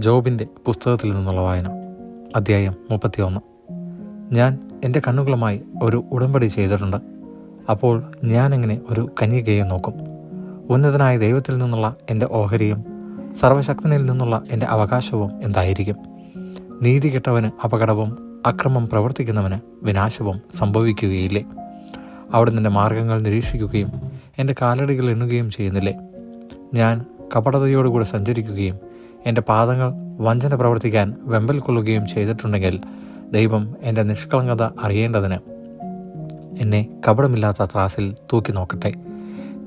ജോബിന്റെ പുസ്തകത്തിൽ നിന്നുള്ള വായന. അധ്യായം മുപ്പത്തിയൊന്ന്. ഞാൻ എന്റെ കണ്ണുകളുമായി ഒരു ഉടമ്പടി ചെയ്തിട്ടുണ്ട്. അപ്പോൾ ഞാനെങ്ങനെ ഒരു കന്യകയെ നോക്കും? ഉന്നതനായ ദൈവത്തിൽ നിന്നുള്ള എന്റെ ഓഹരിയും സർവശക്തനിൽ നിന്നുള്ള എന്റെ അവകാശവും എന്തായിരിക്കും? നീതി കെട്ടവന് അപകടവും അക്രമം പ്രവർത്തിക്കുന്നവന് വിനാശവും സംഭവിക്കുകയില്ലേ? അവിടെ നിന്റെ മാർഗങ്ങൾ നിരീക്ഷിക്കുകയും എന്റെ കാലടികൾ എണ്ണുകയും ചെയ്യുന്നില്ലേ? ഞാൻ കപടതയോടുകൂടെ സഞ്ചരിക്കുകയും എന്റെ പാദങ്ങൾ വഞ്ചന പ്രവർത്തിക്കാൻ വെമ്പൽ കൊള്ളുകയും ചെയ്തിട്ടുണ്ടെങ്കിൽ ദൈവം എന്റെ നിഷ്കളങ്കത അറിയേണ്ടതിന് എന്നെ കപടമില്ലാത്ത ത്രാസിൽ തൂക്കി നോക്കട്ടെ.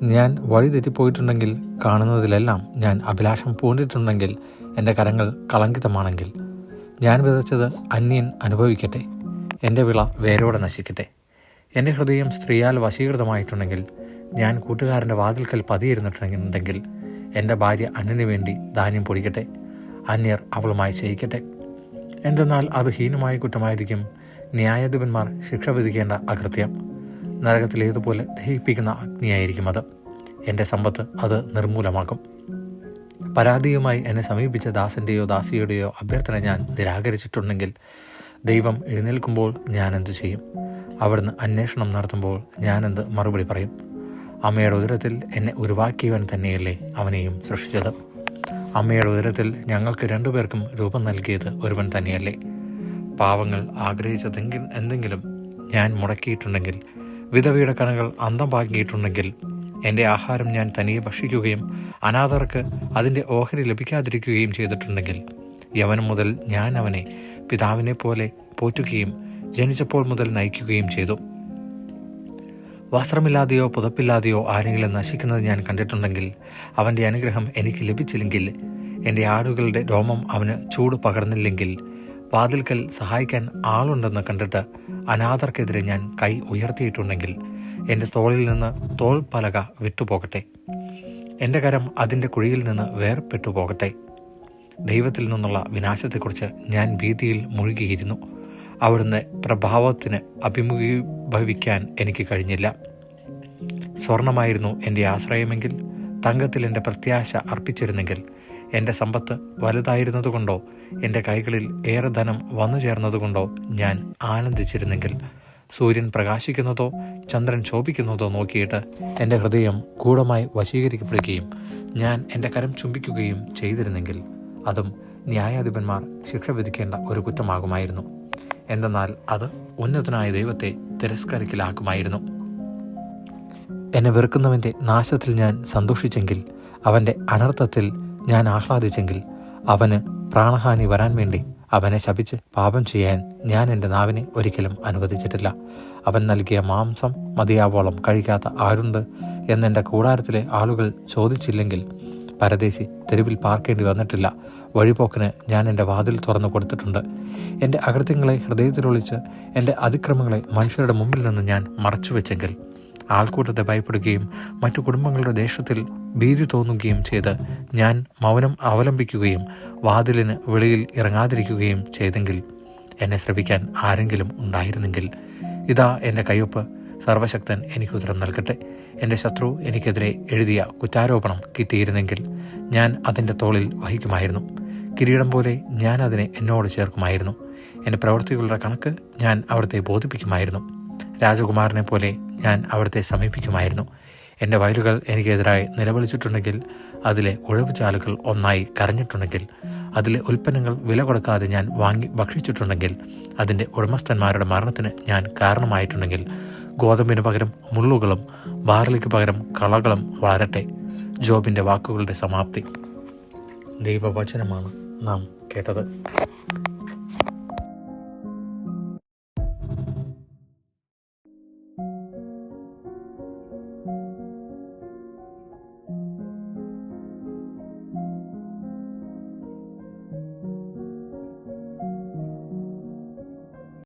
ഞാൻ വഴി തെറ്റിപ്പോയിട്ടുണ്ടെങ്കിൽ കാണുന്നതിലെല്ലാം ഞാൻ അഭിലാഷം പൂണ്ടിട്ടുണ്ടെങ്കിൽ എന്റെ കരങ്ങൾ കളങ്കിതമാണെങ്കിൽ ഞാൻ വിതച്ചത് അന്യൻ അനുഭവിക്കട്ടെ. എന്റെ വിള വേരോടെ നശിക്കട്ടെ. എന്റെ ഹൃദയം സ്ത്രീയാൽ വശീകൃതമായിട്ടുണ്ടെങ്കിൽ ഞാൻ കൂട്ടുകാരന്റെ വാതിൽക്കൽ പതിയിരുന്നിട്ടുണ്ടെങ്കിൽ എന്റെ ഭാര്യ അന്നിന് വേണ്ടി ധാന്യം പൊടിക്കട്ടെ. അന്യർ അവളുമായി ചെയ്യിക്കട്ടെ എന്തെന്നാൽ അത് ഹീനമായ കുറ്റമായിരിക്കും. ന്യായാധിപന്മാർ ശിക്ഷ വിധിക്കേണ്ട അകൃത്യം. നരകത്തിലേതുപോലെ ദഹിപ്പിക്കുന്ന അഗ്നിയായിരിക്കും അത്. എന്റെ സമ്പത്ത് അത് നിർമൂലമാക്കും. പരാതിയുമായി എന്നെ സമീപിച്ച ദാസന്റെയോ ദാസിയുടെയോ അഭ്യർത്ഥന ഞാൻ നിരാകരിച്ചിട്ടുണ്ടെങ്കിൽ ദൈവം എഴുന്നേൽക്കുമ്പോൾ ഞാനെന്ത് ചെയ്യും? അവിടുന്ന് അന്വേഷണം നടത്തുമ്പോൾ ഞാനെന്ത് മറുപടി പറയും? അമ്മയുടെ ഉദരത്തിൽ എന്നെ ഉരുവാക്കിയവൻ തന്നെയല്ലേ അവനെയും സൃഷ്ടിച്ചത്. അമ്മയുടെ ഉദരത്തിൽ ഞങ്ങൾക്ക് രണ്ടുപേർക്കും രൂപം നൽകിയത് ഒരുവൻ തന്നെയല്ലേ. പാവങ്ങൾ ആഗ്രഹിച്ചതെങ്കിൽ എന്തെങ്കിലും ഞാൻ മുടക്കിയിട്ടുണ്ടെങ്കിൽ വിധവയുടെ കണകൾ അന്തം പാകിയിട്ടുണ്ടെങ്കിൽ എന്റെ ആഹാരം ഞാൻ തനിയെ ഭക്ഷിക്കുകയും അനാഥർക്ക് അതിന്റെ ഓഹരി ലഭിക്കാതിരിക്കുകയും ചെയ്തിട്ടുണ്ടെങ്കിൽ യവനം മുതൽ ഞാൻ അവനെ പിതാവിനെ പോലെ പോറ്റുകയും ജനിച്ചപ്പോൾ മുതൽ നയിക്കുകയും ചെയ്തു. വസ്ത്രമില്ലാതെയോ പുതപ്പില്ലാതെയോ ആരെങ്കിലും നശിക്കുന്നത് ഞാൻ കണ്ടിട്ടുണ്ടെങ്കിൽ അവന്റെ അനുഗ്രഹം എനിക്ക് ലഭിച്ചില്ലെങ്കിൽ എന്റെ ആടുകളുടെ രോമം അവന് ചൂട് പകർന്നില്ലെങ്കിൽ വാതിൽക്കൽ സഹായിക്കാൻ ആളുണ്ടെന്ന് കണ്ടിട്ട് അനാഥർക്കെതിരെ ഞാൻ കൈ ഉയർത്തിയിട്ടുണ്ടെങ്കിൽ എന്റെ തോളിൽ നിന്ന് തോൾ പലക വിട്ടുപോകട്ടെ. എന്റെ കരം അതിന്റെ കുഴിയിൽ നിന്ന് വേർപെട്ടു പോകട്ടെ ദൈവത്തിൽ നിന്നുള്ള വിനാശത്തെക്കുറിച്ച് ഞാൻ ഭീതിയിൽ മുഴുകിയിരുന്നു. അവിടുന്ന് പ്രഭാവത്തിന് അഭിമുഖീഭവിക്കാൻ എനിക്ക് കഴിഞ്ഞില്ല. സ്വർണമായിരുന്നു എന്റെ ആശ്രയമെങ്കിൽ തങ്കത്തിൽ എന്റെ പ്രത്യാശ അർപ്പിച്ചിരുന്നെങ്കിൽ എന്റെ സമ്പത്ത് വലുതായിരുന്നതുകൊണ്ടോ എന്റെ കൈകളിൽ ഏറെ ധനം വന്നു ചേർന്നതുകൊണ്ടോ ഞാൻ ആനന്ദിച്ചിരുന്നെങ്കിൽ സൂര്യൻ പ്രകാശിക്കുന്നതോ ചന്ദ്രൻ ശോഭിക്കുന്നതോ നോക്കിയിട്ട് എന്റെ ഹൃദയം കൂടമായി വശീകരിക്കപ്പെടുകയും ഞാൻ എന്റെ കരം ചുംബിക്കുകയും ചെയ്തിരുന്നെങ്കിൽ അതും ന്യായാധിപന്മാർ ശിക്ഷ വിധിക്കേണ്ട ഒരു കുറ്റമാകുമായിരുന്നു. എന്തെന്നാൽ അത് ഉന്നതനായ ദൈവത്തെ തിരസ്കരിക്കലാക്കുമായിരുന്നു എന്നെ വെറുക്കുന്നവന്റെ നാശത്തിൽ ഞാൻ സന്തോഷിച്ചെങ്കിൽ അവന്റെ അനർത്ഥത്തിൽ ഞാൻ ആഹ്ലാദിച്ചെങ്കിൽ അവന് പ്രാണഹാനി വരാൻ വേണ്ടി അവനെ ശപിച്ച് പാപം ചെയ്യാൻ ഞാൻ എന്റെ നാവിനെ ഒരിക്കലും അനുവദിച്ചിട്ടില്ല. അവൻ നൽകിയ മാംസം മതിയാവോളം കഴിക്കാത്ത ആരുണ്ട്? എന്നെന്റെ കൂടാരത്തിലെ ആളുകൾ ചോദിച്ചില്ലെങ്കിൽ പരദേശി തെരുവിൽ പാർക്കേണ്ടി വന്നിട്ടില്ല. വഴിപോക്കിന് ഞാൻ എന്റെ വാതിൽ തുറന്നു കൊടുത്തിട്ടുണ്ട്. എന്റെ അകൃത്യങ്ങളെ ഹൃദയത്തിലൊളിച്ച് എന്റെ അതിക്രമങ്ങളെ മനുഷ്യരുടെ മുമ്പിൽ നിന്ന് ഞാൻ മറച്ചുവെച്ചെങ്കിൽ ആൾക്കൂട്ടത്തെ ഭയപ്പെടുകയും മറ്റു കുടുംബങ്ങളുടെ ദേശത്തിൽ ഭീതി തോന്നുകയും ചെയ്ത് ഞാൻ മൗനം അവലംബിക്കുകയും വാതിലിന് വെളിയിൽ ഇറങ്ങാതിരിക്കുകയും ചെയ്തെങ്കിൽ എന്നെ ശ്രമിക്കാൻ ആരെങ്കിലും ഉണ്ടായിരുന്നെങ്കിൽ. ഇതാ എന്റെ കയ്യൊപ്പ്. സർവശക്തൻ എനിക്ക് ഉത്തരം നൽകട്ടെ. എന്റെ ശത്രു എനിക്കെതിരെ എഴുതിയ കുറ്റാരോപണം കിട്ടിയിരുന്നെങ്കിൽ ഞാൻ അതിന്റെ തോളിൽ വഹിക്കുമായിരുന്നു. കിരീടം പോലെ ഞാൻ അതിനെ എന്നോട് ചേർക്കുമായിരുന്നു. എന്റെ പ്രവൃത്തികളുടെ കണക്ക് ഞാൻ അവിടുത്തെ ബോധിപ്പിക്കുമായിരുന്നു. രാജകുമാരനെ പോലെ ഞാൻ അവിടുത്തെ സമീപിക്കുമായിരുന്നു. എന്റെ വയലുകൾ എനിക്കെതിരായി നിലവിളിച്ചിട്ടുണ്ടെങ്കിൽ അതിലെ ഉഴവുചാലുകൾ ഒന്നായി കരഞ്ഞിട്ടുണ്ടെങ്കിൽ അതിലെ ഉൽപ്പന്നങ്ങൾ വില കൊടുക്കാതെ ഞാൻ വാങ്ങി ഭക്ഷിച്ചിട്ടുണ്ടെങ്കിൽ അതിന്റെ ഉടമസ്ഥന്മാരുടെ മരണത്തിന് ഞാൻ കാരണമായിട്ടുണ്ടെങ്കിൽ ഗോതമ്പിന് പകരം മുള്ളുകളും ബാർലിക്ക് പകരം കളകളും വളരട്ടെ. ജോബിന്റെ വാക്കുകളുടെ സമാപ്തി. ദൈവവചനമാണ് നാം കേട്ടത്.